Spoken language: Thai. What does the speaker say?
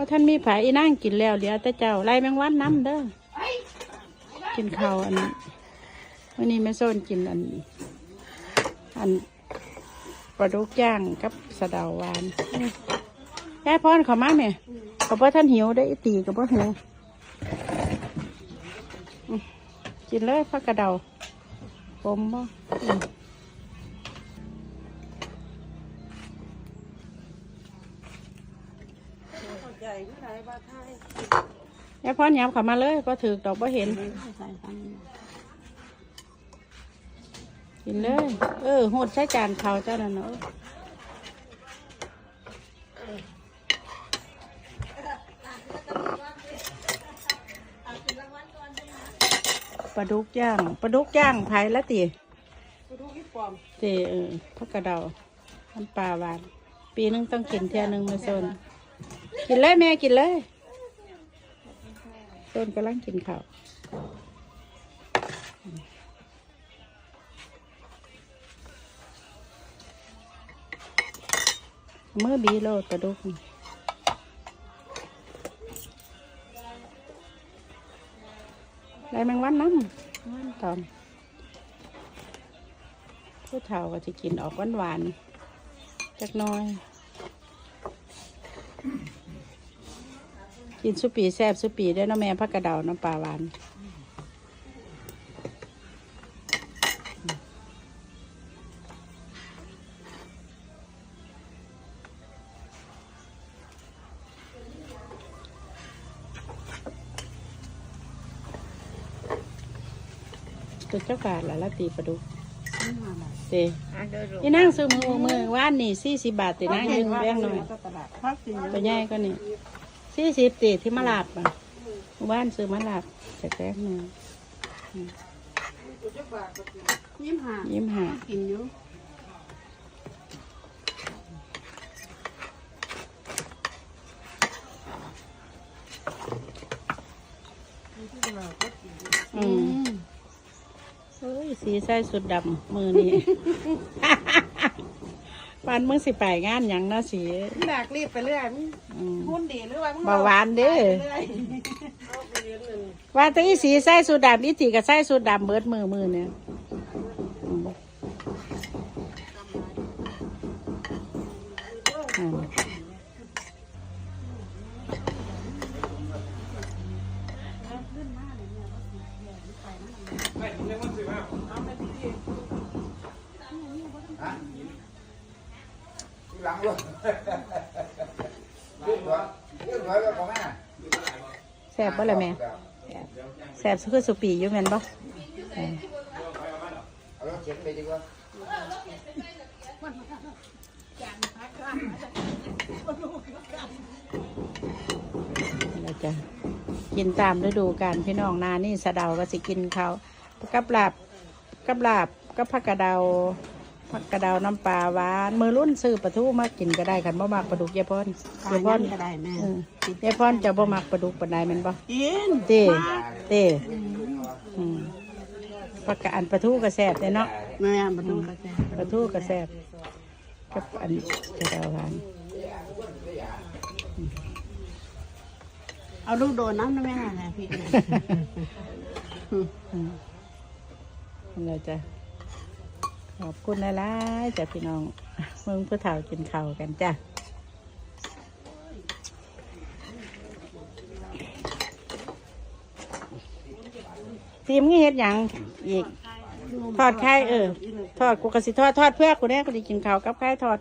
ราท่านมีผายอีนั่งกินแล้วเดี๋ยวแต่เจ้าไล่แมงวันน้ำเด้อกินข้าวอันวันนี้แม่โซนกินอัน อันปลาดุกย่างกับสะเดาหวานยายพรเขามาไหมกับว่าท่านหิวได้ตีกับว่าหิวกินเลยพักกระเดาผมบ่ อืมยายพรยำเขามาเลยก็ถือดอกบ่เห็นกินเลย เออหดใช้จานเขาเจ้านั่นเนาะปลาดุกย่างปลาดุกย่างไผ่ละตีตีเออพักกระเดาน้ำปลาหวาน ปีนึงต้องกินเท่านึงมาโซน กินเลยแม่กินเลยโซนกำลังกินข้าวเมื่อบีโลดปลาดุกนี่ไรแมงวันน้ำวันตอมผู้เฒ่าก็จะกินออกหวานหวานๆจักน้อย กินสุปีแซบสุปีได้อเนาะแม่พักกระเดาน้ำปลาหวานตัวเจ้าการละละตีปลาดุกเตนี่นั่งซื้อมือมือว่านนี่สี่สิบบาทตีนั่งยืนแบงหน่อยตัวใหญ่ก็นี่ สี่สิบตีที่มะลาบอะว่านซื้อมะลาบแต่แป้งหนึ่งยิ้มหายิ้มหากินอยู่อืมเฮ้ยสีใส่สุดดำมือนี่ ปานมึงสิไปงานหยังเนาะสีแบกรีบไปเรื่อยอืม หุ้นดีหรือว่ามึงเบาหวานเด้ไปเรื่อยว่าแตอีสีใส่สุดดำอีตีก็ใส่สุดดำเบิดมือมือเนี่ยอืมอืม หลังลูกยืดหัวยืดหัวก็พอแม่แซ่บบ่ละแม่แซ่บคือสุปีอยู่แม่นบ่เออเอารถเข็นไปดีกว่าเราจะกินตามฤดูกาลพี่น้องนานี่สะเดาก็สิกินเขาวกับลาบกับลาบกับผักกระเดา ผักกระเดาน้ำปลาหวาน มือรุ่นซื้อปลาทูมากินก็ได้กันบ่มักปลาดุกยายพรๆยายพรก็ได้แม่เออยายพรจะบ่มักปลาดุกปานใดแม่นบ่กินเต้เต้อืมผักกะอันปลาทูก็แซ่บเด้เนาะแม่มาดูกาแฟปลาทูก็แซ่บกับอันกระเดาหวานเอาลูกโดนน้ำนะแม่นะพี่อืมเราจะ ขอบคุณหลายๆจ้ะพี่น้องเมืองผู้เฒ่ากินข้าวกันจ้ะทีมงี้เฮ็ดหยังอีก ทอดไข่เออ ทอดกูกระสิทอด ทอดเพื่อกูแน่กูได้กินข้าวกับไข่ทอด